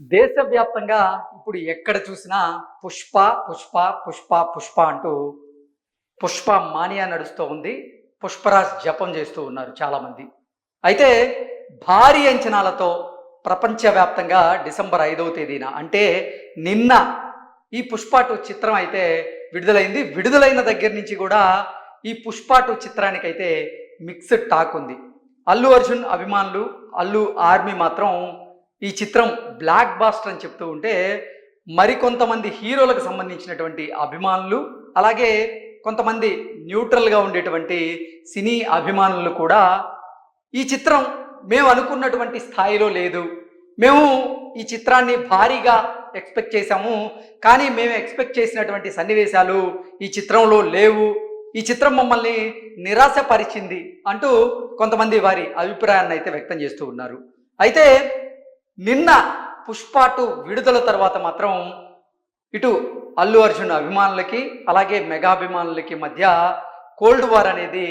దేశవ్యాప్తంగా ఇప్పుడు ఎక్కడ చూసినా పుష్ప పుష్ప పుష్ప పుష్ప అంటూ పుష్ప మానియా నడుస్తూ ఉంది. పుష్పరాజ్ జపం చేస్తూ ఉన్నారు చాలామంది. అయితే భారీ అంచనాలతో ప్రపంచవ్యాప్తంగా డిసెంబర్ ఐదవ తేదీన అంటే నిన్న ఈ పుష్ప టూ చిత్రం అయితే విడుదలైంది. విడుదలైన దగ్గర నుంచి కూడా ఈ పుష్ప టూ చిత్రానికైతే మిక్స్డ్ టాక్ ఉంది. అల్లు అర్జున్ అభిమానులు అల్లు ఆర్మీ మాత్రం ఈ చిత్రం బ్లాక్ బాస్టర్ అని చెప్తూ ఉంటే మరికొంతమంది హీరోలకు సంబంధించినటువంటి అభిమానులు అలాగే కొంతమంది న్యూట్రల్గా ఉండేటువంటి సినీ అభిమానులు కూడా ఈ చిత్రం మేము అనుకున్నటువంటి స్థాయిలో లేదు. మేము ఈ చిత్రాన్ని భారీగా ఎక్స్పెక్ట్ చేశాము. కానీ మేము ఎక్స్పెక్ట్ చేసినటువంటి సన్నివేశాలు ఈ చిత్రంలో లేవు. ఈ చిత్రం మమ్మల్ని నిరాశపరిచింది అంటూ కొంతమంది వారి అభిప్రాయాన్ని అయితే వ్యక్తం చేస్తూ ఉన్నారు. అయితే నిన్న పుష్ప టూ విడుదల తర్వాత మాత్రం ఇటు అల్లు అర్జున్ అభిమానులకి అలాగే మెగాభిమానులకి మధ్య కోల్డ్ వార్ అనేది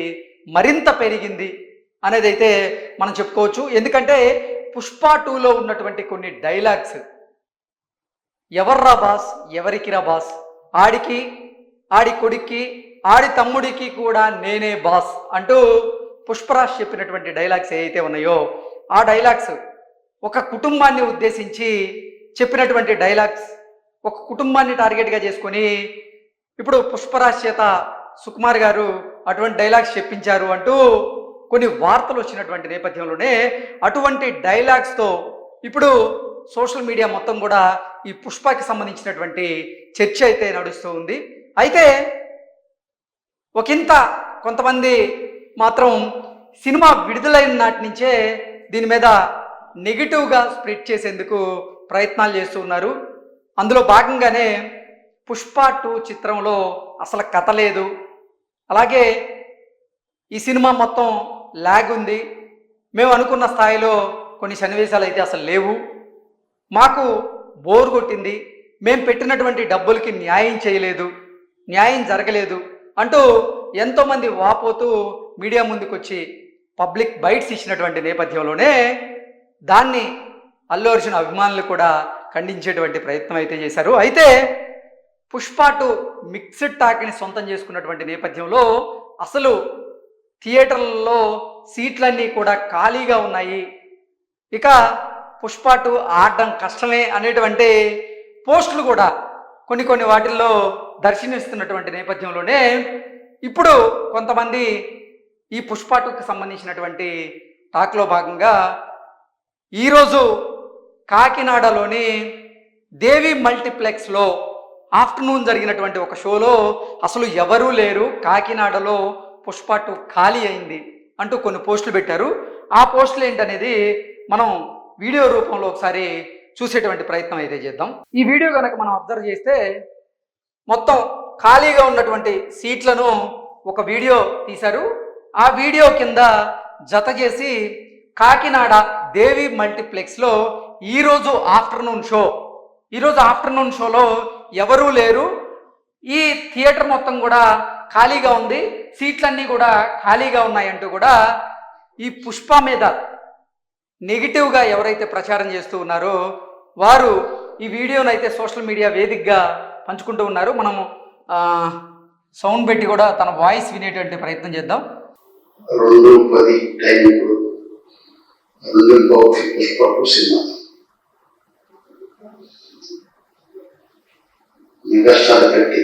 మరింత పెరిగింది అనేది అయితే మనం చెప్పుకోవచ్చు. ఎందుకంటే పుష్ప టూలో ఉన్నటువంటి కొన్ని డైలాగ్స్ ఎవర్రా బాస్ ఎవరికిరా బాస్? ఆడికి ఆడి కొడుక్కి ఆడి తమ్ముడికి కూడా నేనే బాస్ అంటూ పుష్పరాజ్ చెప్పినటువంటి డైలాగ్స్ ఏవైతే ఉన్నాయో ఆ డైలాగ్స్ ఒక కుటుంబాన్ని ఉద్దేశించి చెప్పినటువంటి డైలాగ్స్ ఒక కుటుంబాన్ని టార్గెట్గా చేసుకొని ఇప్పుడు పుష్పరాజ్ చేత సుకుమార్ గారు అటువంటి డైలాగ్స్ చెప్పించారు అంటూ కొన్ని వార్తలు వచ్చినటువంటి నేపథ్యంలోనే అటువంటి డైలాగ్స్తో ఇప్పుడు సోషల్ మీడియా మొత్తం కూడా ఈ పుష్పకి సంబంధించినటువంటి చర్చ అయితే నడుస్తూ ఉంది. అయితే ఒకంత కొంతమంది మాత్రం సినిమా విడుదలైన నాటి నుంచే దీని మీద నెగిటివ్గా స్ప్రెడ్ చేసేందుకు ప్రయత్నాలు చేస్తూ ఉన్నారు. అందులో భాగంగానే పుష్ప టూ చిత్రంలో అసలు కథ లేదు. అలాగే ఈ సినిమా మొత్తం ల్యాగ్ ఉంది. మేము అనుకున్న స్థాయిలో కొన్ని సన్నివేశాలు అయితే అసలు లేవు. మాకు బోర్ కొట్టింది. మేము పెట్టినటువంటి డబ్బులకి న్యాయం చేయలేదు. న్యాయం జరగలేదు అంటూ ఎంతోమంది వాపోతూ మీడియా ముందుకు వచ్చి పబ్లిక్ బైట్స్ ఇచ్చినటువంటి నేపథ్యంలోనే దాన్ని అల్లు అర్జున్ అభిమానులు కూడా ఖండించేటువంటి ప్రయత్నం అయితే చేశారు. అయితే పుష్ప టు మిక్స్డ్ టాక్ని సొంతం చేసుకున్నటువంటి నేపథ్యంలో అసలు థియేటర్లలో సీట్లన్నీ కూడా ఖాళీగా ఉన్నాయి. ఇక పుష్ప టూ ఆడడం కష్టమే అనేటువంటి పోస్టులు కూడా కొన్ని కొన్ని వాటిల్లో దర్శనమిస్తున్నటువంటి నేపథ్యంలోనే ఇప్పుడు కొంతమంది ఈ పుష్ప టూకి సంబంధించినటువంటి టాక్లో భాగంగా ఈరోజు కాకినాడలోని దేవి మల్టీప్లెక్స్లో ఆఫ్టర్నూన్ జరిగినటువంటి ఒక షోలో అసలు ఎవరూ లేరు. కాకినాడలో పుష్ప టూ ఖాళీ అయింది అంటూ కొన్ని పోస్టులు పెట్టారు. ఆ పోస్టులు ఏంటనేది మనం వీడియో రూపంలో ఒకసారి చూసేటువంటి ప్రయత్నం అయితే చేద్దాం. ఈ వీడియో కనుక మనం అబ్జర్వ్ చేస్తే మొత్తం ఖాళీగా ఉన్నటువంటి సీట్లను ఒక వీడియో తీశారు. ఆ వీడియో కింద జత చేసి కాకినాడ దేవి మల్టీప్లెక్స్లో ఈరోజు ఆఫ్టర్నూన్ షో. ఈరోజు ఆఫ్టర్నూన్ షోలో ఎవరూ లేరు. ఈ థియేటర్ మొత్తం కూడా ఖాళీగా ఉంది. సీట్లన్నీ కూడా ఖాళీగా ఉన్నాయంటూ కూడా ఈ పుష్ప మీద నెగిటివ్గా ఎవరైతే ప్రచారం చేస్తూ ఉన్నారో వారు ఈ వీడియోను అయితే సోషల్ మీడియా వేదికగా పంచుకుంటూ ఉన్నారు. మనము సౌండ్ పెట్టి కూడా తన వాయిస్ వినేటువంటి ప్రయత్నం చేద్దాం. రెండు పది టైం ఇప్పుడు రెండు బాబు సినిమా మెగాస్టార్ పెట్టి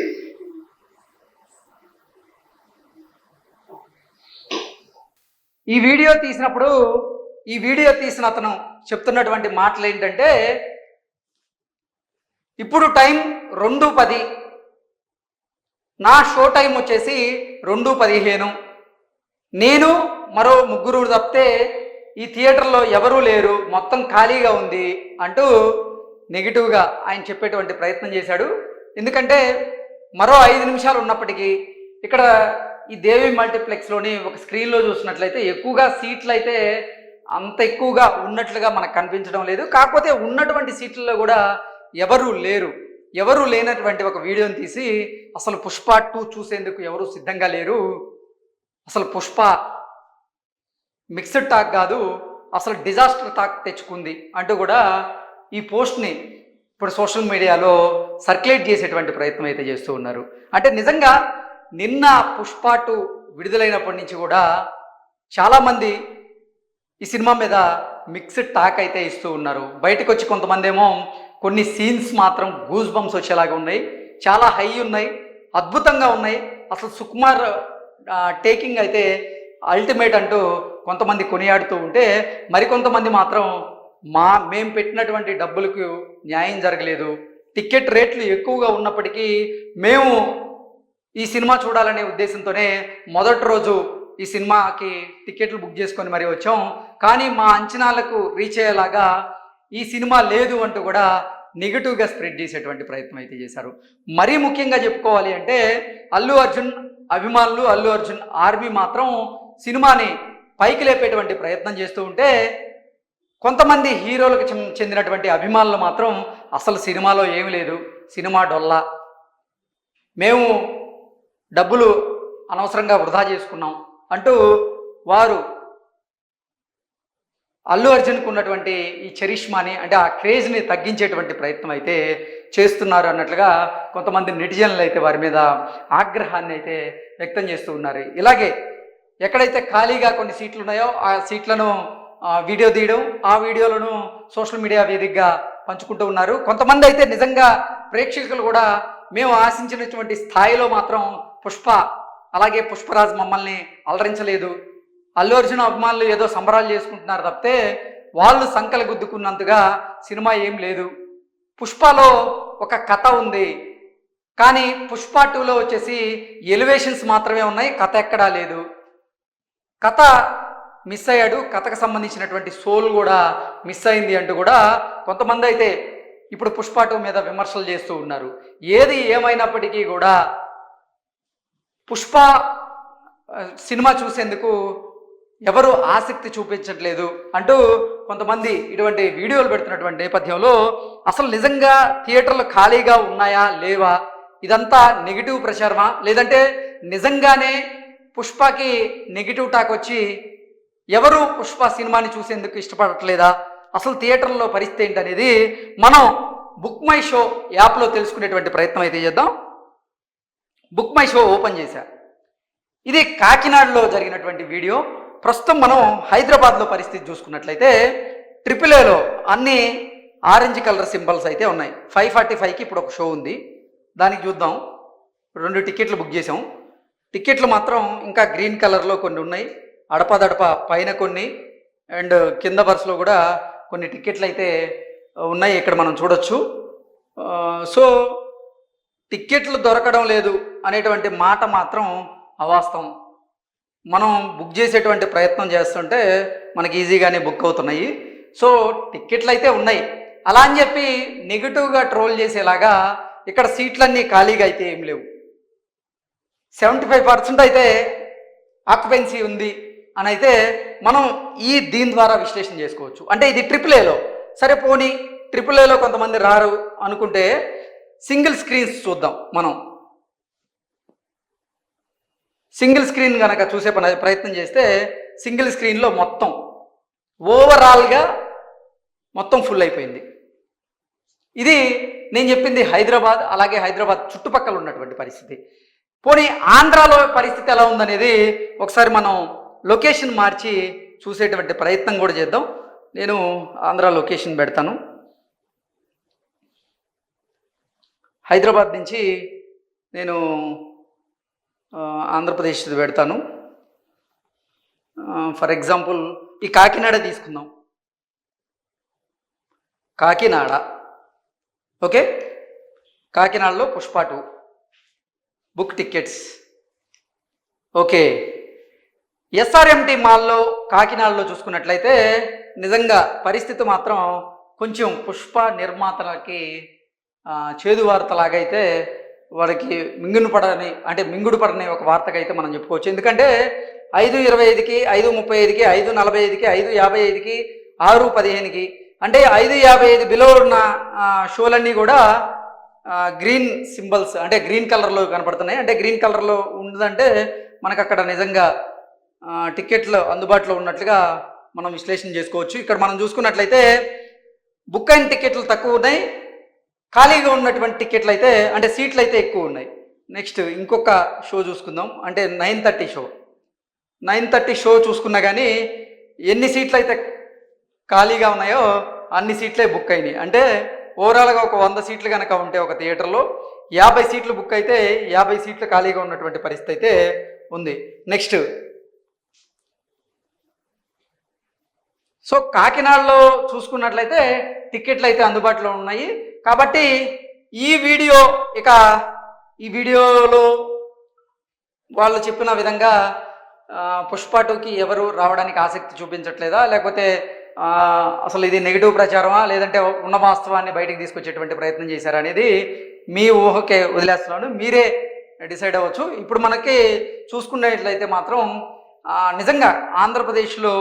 ఈ వీడియో తీసినప్పుడు ఈ వీడియో తీసిన అతను చెప్తున్నటువంటి మాటలు ఏంటంటే ఇప్పుడు టైం రెండు పది నా షో టైం వచ్చేసి రెండు పదిహేను. నేను మరో ముగ్గురు తప్పితే ఈ థియేటర్లో ఎవరూ లేరు మొత్తం ఖాళీగా ఉంది అంటూ నెగిటివ్గా ఆయన చెప్పేటువంటి ప్రయత్నం చేశాడు. ఎందుకంటే మరో ఐదు నిమిషాలు ఉన్నప్పటికీ ఇక్కడ ఈ దేవి మల్టీప్లెక్స్లోని ఒక స్క్రీన్లో చూసినట్లయితే ఎక్కువగా సీట్లు అయితే అంత ఎక్కువగా ఉన్నట్లుగా మనకు కనిపించడం లేదు. కాకపోతే ఉన్నటువంటి సీట్లలో కూడా ఎవరు లేరు. ఎవరు లేనటువంటి ఒక వీడియోని తీసి అసలు పుష్ప టూ చూసేందుకు ఎవరు సిద్ధంగా లేరు. అసలు పుష్ప మిక్స్డ్ టాక్ కాదు అసలు డిజాస్టర్ టాక్ తెచ్చుకుంది అంటూ కూడా ఈ పోస్ట్ని ఇప్పుడు సోషల్ మీడియాలో సర్క్యులేట్ చేసేటువంటి ప్రయత్నం అయితే చేస్తూ ఉన్నారు. అంటే నిజంగా నిన్న పుష్పాటు విడుదలైనప్పటి నుంచి కూడా చాలామంది ఈ సినిమా మీద మిక్స్డ్ టాక్ అయితే ఇస్తూ ఉన్నారు. బయటకు వచ్చి కొంతమంది ఏమో కొన్ని సీన్స్ మాత్రం గూజ్ బంప్స్ వచ్చేలాగా ఉన్నాయి. చాలా హై ఉన్నాయి అద్భుతంగా ఉన్నాయి. అసలు సుకుమార్ టేకింగ్ అయితే అల్టిమేట్ అంటూ కొంతమంది కొనియాడుతూ ఉంటే మరికొంతమంది మాత్రం మా మేము పెట్టినటువంటి డబ్బులకు న్యాయం జరగలేదు. టికెట్ రేట్లు ఎక్కువగా ఉన్నప్పటికీ మేము ఈ సినిమా చూడాలనే ఉద్దేశంతోనే మొదటి రోజు ఈ సినిమాకి టికెట్లు బుక్ చేసుకొని మరి వచ్చాం. కానీ మా అంచనాలకు రీచ్ అయ్యేలాగా ఈ సినిమా లేదు అంటూ కూడా నెగిటివ్గా స్ప్రెడ్ చేసేటువంటి ప్రయత్నం అయితే చేశారు. మరీ ముఖ్యంగా చెప్పుకోవాలి అంటే అల్లు అర్జున్ అభిమానులు అల్లు అర్జున్ ఆర్మీ మాత్రం సినిమాని పైకి లేపేటువంటి ప్రయత్నం చేస్తూ ఉంటే కొంతమంది హీరోలకు చెందినటువంటి అభిమానులు మాత్రం అసలు సినిమాలో ఏమీ లేదు. సినిమా డొల్లా. మేము డబ్బులు అనవసరంగా వృధా చేసుకున్నాం అంటూ వారు అల్లు అర్జున్కు ఉన్నటువంటి ఈ చరిష్మాని అంటే ఆ క్రేజ్ని తగ్గించేటువంటి ప్రయత్నం అయితే చేస్తున్నారు అన్నట్లుగా కొంతమంది నెటిజన్లు అయితే వారి మీద ఆగ్రహాన్ని అయితే వ్యక్తం చేస్తూ ఉన్నారు. ఇలాగే ఎక్కడైతే ఖాళీగా కొన్ని సీట్లు ఉన్నాయో ఆ సీట్లను వీడియో తీయడం ఆ వీడియోలను సోషల్ మీడియా వేదికగా పంచుకుంటూ ఉన్నారు. కొంతమంది అయితే నిజంగా ప్రేక్షకులు కూడా మేము ఆశించినటువంటి స్థాయిలో మాత్రం పుష్ప అలాగే పుష్పరాజ్ మమ్మల్ని అలరించలేదు. అల్లు అర్జున్ అభిమానులు ఏదో సంబరాలు చేసుకుంటున్నారు తప్పితే వాళ్ళు సంకలి గుద్దుకున్నంతగా సినిమా ఏం లేదు. పుష్పలో ఒక కథ ఉంది. కానీ పుష్ప టూలో వచ్చేసి ఎలివేషన్స్ మాత్రమే ఉన్నాయి. కథ ఎక్కడా లేదు. కథ మిస్ అయ్యాడు. కథకు సంబంధించినటువంటి సోల్ కూడా మిస్ అయింది అంటూ కూడా కొంతమంది అయితే ఇప్పుడు పుష్ప టూ మీద విమర్శలు చేస్తూ ఉన్నారు. ఏది ఏమైనప్పటికీ కూడా పుష్ప సినిమా చూసేందుకు ఎవరు ఆసక్తి చూపించట్లేదు అంటూ కొంతమంది ఇటువంటి వీడియోలు పెడుతున్నటువంటి నేపథ్యంలో అసలు నిజంగా థియేటర్లు ఖాళీగా ఉన్నాయా లేవా? ఇదంతా నెగిటివ్ ప్రచారమా? లేదంటే నిజంగానే పుష్పకి నెగిటివ్ టాక్ వచ్చి ఎవరు పుష్ప సినిమాని చూసేందుకు ఇష్టపడట్లేదా? అసలు థియేటర్లో పరిస్థితి ఏంటనేది మనం బుక్ మై షో యాప్లో తెలుసుకునేటువంటి ప్రయత్నం అయితే చేద్దాం. బుక్ మై షో ఓపెన్ చేశా. ఇది కాకినాడలో జరిగినటువంటి వీడియో. ప్రస్తుతం మనం హైదరాబాద్లో పరిస్థితి చూసుకున్నట్లయితే ట్రిపుల్ ఏలో అన్ని ఆరెంజ్ కలర్ సింబల్స్ అయితే ఉన్నాయి. ఫైవ్ ఫార్టీ ఫైవ్కి ఇప్పుడు ఒక షో ఉంది. దానికి చూద్దాం. రెండు టికెట్లు బుక్ చేసాం టికెట్లు మాత్రం ఇంకా గ్రీన్ కలర్లో కొన్ని ఉన్నాయి. అడపదడప పైన కొన్ని. అండ్ కింద బస్సులో కూడా కొన్ని టికెట్లు అయితే ఉన్నాయి ఇక్కడ మనం చూడొచ్చు. సో టిక్కెట్లు దొరకడం లేదు అనేటువంటి మాట మాత్రం అవాస్తవం. మనం బుక్ చేసేటువంటి ప్రయత్నం చేస్తుంటే మనకి ఈజీగానే బుక్ అవుతున్నాయి. సో టిక్కెట్లు అయితే ఉన్నాయి. అలా అని చెప్పి నెగిటివ్గా ట్రోల్ చేసేలాగా ఇక్కడ సీట్లన్నీ ఖాళీగా అయితే ఏం లేవు. సెవెంటీ ఫైవ్ పర్సెంట్ అయితే ఆక్యుపెన్సీ ఉంది అని అయితే మనం ఈ దీని ద్వారా విశ్లేషణ చేసుకోవచ్చు. అంటే ఇది ట్రిపుల్ ఏలో సరే పోనీ ట్రిపుల్ ఏలో కొంతమంది రారు అనుకుంటే సింగిల్ స్క్రీన్స్ చూద్దాం మనం. సింగిల్ స్క్రీన్ కనుక చూసే పని ప్రయత్నం చేస్తే సింగిల్ స్క్రీన్లో మొత్తం ఓవరాల్గా మొత్తం ఫుల్ అయిపోయింది. ఇది నేను చెప్పింది హైదరాబాద్ అలాగే హైదరాబాద్ చుట్టుపక్కల ఉన్నటువంటి పరిస్థితి. పోనీ ఆంధ్రాలో పరిస్థితి ఎలా ఉందనేది ఒకసారి మనం లొకేషన్ మార్చి చూసేటువంటి ప్రయత్నం కూడా చేద్దాం. నేను ఆంధ్ర లొకేషన్ పెడతాను. హైదరాబాద్ నుంచి నేను ఆంధ్రప్రదేశ్ పెడతాను. ఫర్ ఎగ్జాంపుల్ ఈ కాకినాడ తీసుకుందాం. కాకినాడ. ఓకే? కాకినాడలో Pushpa two book tickets. Okay. SRMT మాల్లో కాకినాడలో చూసుకున్నట్లయితే నిజంగా పరిస్థితి మాత్రం కొంచెం పుష్ప నిర్మాతలకి చేదు వార్తలాగైతే వాళ్ళకి మింగును పడని అంటే మింగుడు పడని ఒక వార్తకైతే మనం చెప్పుకోవచ్చు. ఎందుకంటే ఐదు ఇరవై ఐదుకి ఐదు ముప్పై ఐదుకి ఐదు నలభై ఐదుకి ఐదు యాభై ఐదుకి ఆరు పదిహేనుకి అంటే ఐదు యాభై ఐదు బిలో ఉన్న షోలన్నీ కూడా గ్రీన్ సింబల్స్ అంటే గ్రీన్ కలర్లో కనపడుతున్నాయి. అంటే గ్రీన్ కలర్లో ఉండదంటే మనకు అక్కడ నిజంగా టికెట్లు అందుబాటులో ఉన్నట్లుగా మనం విశ్లేషణ చేసుకోవచ్చు. ఇక్కడ మనం చూసుకున్నట్లయితే బుక్ అయిన టికెట్లు తక్కువ ఉన్నాయి. ఖాళీగా ఉన్నటువంటి టికెట్లు అయితే అంటే సీట్లు అయితే ఎక్కువ ఉన్నాయి. నెక్స్ట్ ఇంకొక షో చూసుకుందాం. అంటే nine thirty show. Nine thirty show చూసుకున్నా కానీ ఎన్ని సీట్లు అయితే ఖాళీగా ఉన్నాయో అన్ని సీట్లే బుక్ అయినాయి. అంటే ఓవరాల్గా ఒక వంద సీట్లు కనుక ఉంటే ఒక థియేటర్లో యాభై సీట్లు బుక్ అయితే యాభై సీట్లు ఖాళీగా ఉన్నటువంటి పరిస్థితి అయితే ఉంది. నెక్స్ట్. సో కాకినాడలో చూసుకున్నట్లయితే టికెట్లు అయితే అందుబాటులో ఉన్నాయి. కాబట్టి ఈ వీడియో ఇక ఈ వీడియోలో వాళ్ళు చెప్పిన విధంగా ఆ, పుష్ప టూకి ఎవరు రావడానికి ఆసక్తి చూపించట్లేదా? లేకపోతే అసలు ఇది నెగిటివ్ ప్రచారమా? లేదంటే ఉన్న వాస్తవాన్ని బయటికి తీసుకొచ్చేటువంటి ప్రయత్నం చేశారా అనేది మీ ఊహకే వదిలేస్తున్నాను. మీరే డిసైడ్ అవ్వచ్చు. ఇప్పుడు మనకి చూసుకున్నట్లయితే మాత్రం నిజంగా ఆంధ్రప్రదేశ్లో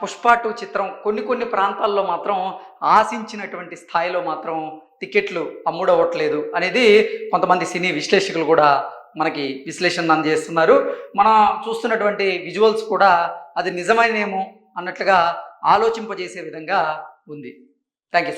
పుష్పాటు పుష్ప టూ చిత్రం కొన్ని కొన్ని ప్రాంతాల్లో మాత్రం ఆశించినటువంటి స్థాయిలో మాత్రం టికెట్లు అమ్ముడవట్లేదు అనేది కొంతమంది సినీ విశ్లేషకులు కూడా మనకి విశ్లేషణ అందజేస్తున్నారు మనం చూస్తున్నటువంటి విజువల్స్ కూడా అది నిజమైనేమో అన్నట్లుగా ఆలోచింపజేసే విధంగా ఉంది. Thank you